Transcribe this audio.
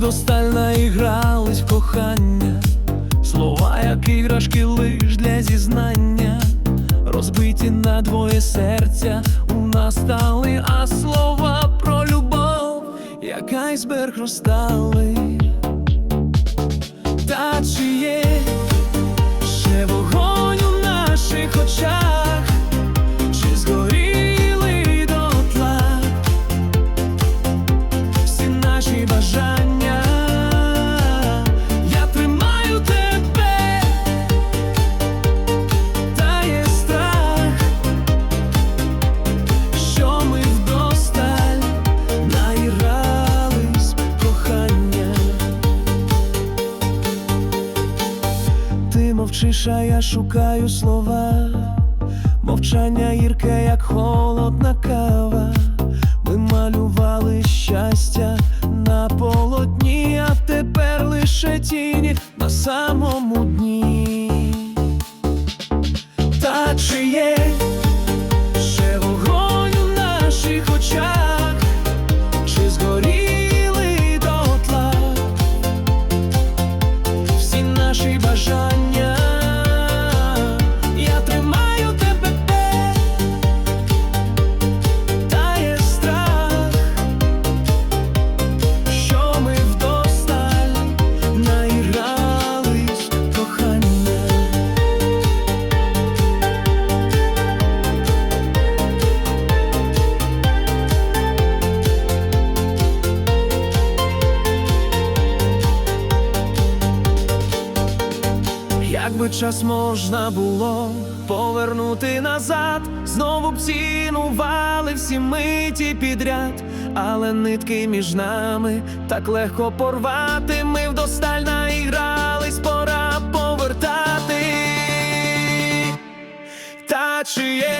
вдосталь наігрались в кохання, слова, як іграшки лиш для зізнання, розбиті на двоє серця у нас стали, а слова про любов, як айсберг розстали. Мовчиш, а я шукаю слова. Мовчання гірке, як холодна кава. Ми малювали щастя на полотні, а тепер лише тіні на самому дні. Та чи є ще вогонь у наших очах, чи згоріли дотла всі наші бажання, Якби час можна було повернути назад, знову б цінували всі миті підряд, але нитки між нами так легко порвати. Ми вдосталь наігрались, пора повертати. Та чи є